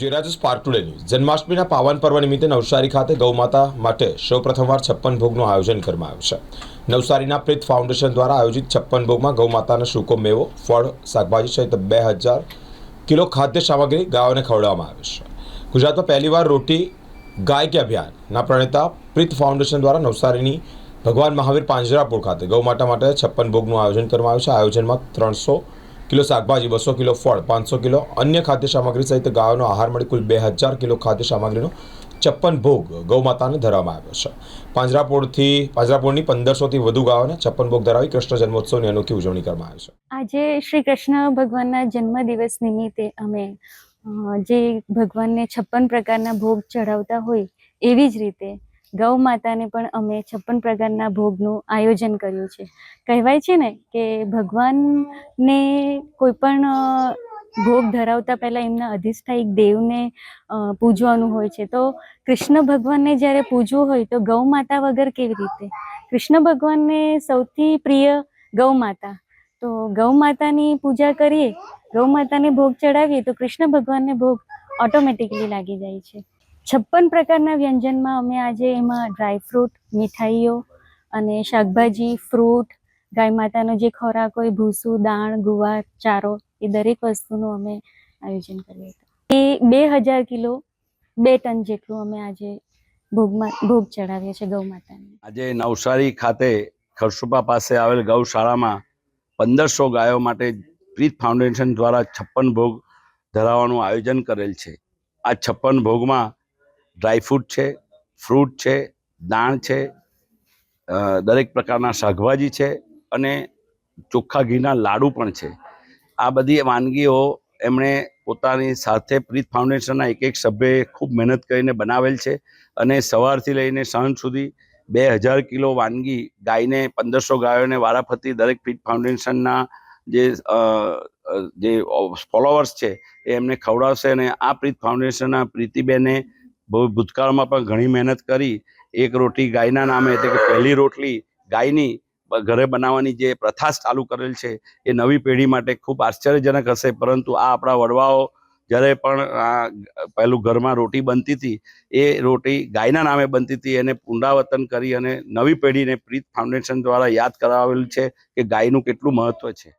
જેરાજ spark today જન્માષ્ટમીના પાવન પર્વ નિમિત્તે નવસારી ખાતે ગૌમાતા માટે સૌ પ્રથમવાર છપ્પન ભોગનું આયોજન કરવામાં આવ્યું છે. નવસારીના પ્રીત ફાઉન્ડેશન દ્વારા આયોજિત છપ્પન ભોગમાં ગૌમાતાના સૂકો મેવો, ફળ, શાકભાજી સહિત બે હજાર કિલો ખાદ્ય સામગ્રી ગાયોને ખવડાવવામાં આવે છે. ગુજરાતમાં પહેલીવાર રોટી ગાય કે અભિયાનના પ્રણેતા પ્રીત ફાઉન્ડેશન દ્વારા નવસારીની ભગવાન મહાવીર પાંજરાપુર ખાતે ગૌમાતા માટે છપ્પન ભોગનું આયોજન કરવામાં આવ્યું છે. આયોજનમાં ત્રણસો કિલો શાકભાજી, બસો કિલો ફળ, પાંચસો કિલો અન્ય ખાદ્ય સામગ્રી સહિત ગાયોનો આહાર મળી કુલ બે હજાર કિલો ખાદ્ય સામગ્રીનો છપ્પન ભોગ ગૌમાતાને ધરવામાં આવ્યો છે. પાંજરાપોળથી, પાંજરાપોળની પંદરસોથી વધુ ગાયોને છપ્પન ભોગ ધરાવી કૃષ્ણ જન્મોત્સવની અનોખી ઉજવણી કરવામાં આવી છે. આજે શ્રી કૃષ્ણ ભગવાનના જન્મદિવસ નિમિત્તે અમે જે ભગવાનને છપ્પન પ્રકારના ભોગ ચઢાવતા હોય એવી જ રીતે ગૌ માતાને પણ અમે છપ્પન પ્રકારના ભોગનું આયોજન કર્યું છે. કહેવાય છે ને કે ભગવાનને કોઈ પણ ભોગ ધરાવતા પહેલાં એમના અધિષ્ઠાયક દેવને પૂજવાનું હોય છે. તો કૃષ્ણ ભગવાનને જ્યારે પૂજવું હોય તો ગૌ માતા વગર કેવી રીતે? કૃષ્ણ ભગવાનને સૌથી પ્રિય ગૌ માતા. તો ગૌ માતાની પૂજા કરીએ, ગૌ માતાને ભોગ ચડાવીએ તો કૃષ્ણ ભગવાનને ભોગ ઓટોમેટિકલી લાગી જાય છે. છપ્પન પ્રકારના વ્યંજનમાં અમે આજે એમાં ડ્રાયફ્રૂટ મીઠાઈઓ અને શાકભાજી ફ્રૂટ ગાય માતાનો જે ખોરાક હોય, ભૂસું દાણ ગુવાર, ચારો, એ દરેક વસ્તુનું અમે આયોજન કર્યું હતું એ બે હજાર કિલો, બે ટન જેટલું અમે આજે ભોગમાં, ભોગ ચડાવીએ છીએ ગૌ માતાને. આજે નવસારી ખાતે ખરસુપા પાસે આવેલ ગૌશાળામાં પંદરસો ગાયો માટે પ્રીત ફાઉન્ડેશન દ્વારા છપ્પન ભોગ ધરાવવાનું આયોજન કરેલ છે. આ છપ્પન ભોગમાં ડ્રાયફ્રૂટ છે, ફ્રૂટ છે દાણ છે દરેક પ્રકારના શાકભાજી છે અને ચોખ્ખા ઘીના લાડુ પણ છે. આ બધી વાનગીઓ એમણે પોતાની સાથે પ્રીત ફાઉન્ડેશનના એક એક સભ્યએ ખૂબ મહેનત કરીને બનાવેલ છે અને સવારથી લઈને સાંજ સુધી બે હજાર કિલો વાનગી ગાયને, પંદરસો ગાયોને વારાફરતી દરેક પ્રીત ફાઉન્ડેશનના જે જે ફોલોવર્સ છે એ એમને ખવડાવશે અને આ પ્રીત ફાઉન્ડેશનના પ્રીતિબેને બહુ ભૂતકાળમાં પણ ઘણી મહેનત કરી. એક રોટી ગાયના નામે એટલે કે પહેલી રોટલી ગાયની ઘરે બનાવવાની જે પ્રથા ચાલુ કરેલ છે, એ નવી પેઢી માટે ખૂબ આશ્ચર્યજનક હશે. પરંતુ આ આપણા વડવાઓ જ્યારે પણ આ પહેલું ઘરમાં રોટી બનતી હતી, એ રોટી ગાયના નામે બનતી હતી. એને પુનરાવર્તન કરી અને નવી પેઢીને પ્રીત ફાઉન્ડેશન દ્વારા યાદ કરાવેલું છે કે ગાયનું કેટલું મહત્વ છે.